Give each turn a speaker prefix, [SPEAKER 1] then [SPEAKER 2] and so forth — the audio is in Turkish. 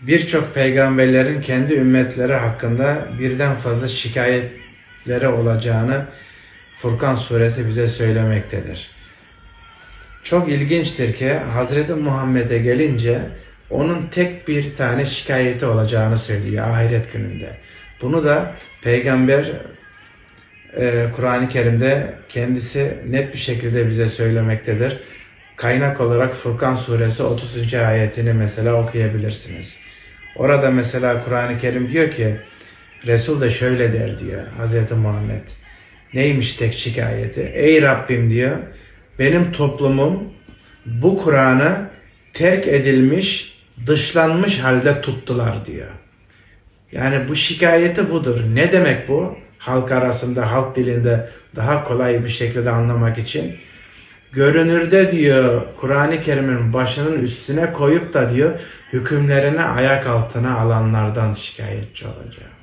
[SPEAKER 1] birçok peygamberlerin kendi ümmetleri hakkında birden fazla şikayetleri olacağını Furkan suresi bize söylemektedir. Çok ilginçtir ki Hazreti Muhammed'e gelince onun tek bir tane şikayeti olacağını söylüyor ahiret gününde. Bunu da peygamber e, Kur'an-ı Kerim'de kendisi net bir şekilde bize söylemektedir. Kaynak olarak Furkan suresi 30. ayetini mesela okuyabilirsiniz. Orada mesela Kur'an-ı Kerim diyor ki Resul de şöyle der diyor Hz. Muhammed. Neymiş tek şikayeti? Ey Rabbim diyor benim toplumum bu Kur'an'ı terk edilmiş, dışlanmış halde tuttular diyor. Yani bu şikayeti budur. Ne demek bu? Halk arasında, halk dilinde daha kolay bir şekilde anlamak için. Görünürde diyor Kur'an-ı Kerim'in başının üstüne koyup da diyor hükümlerini ayak altına alanlardan şikayetçi olacak.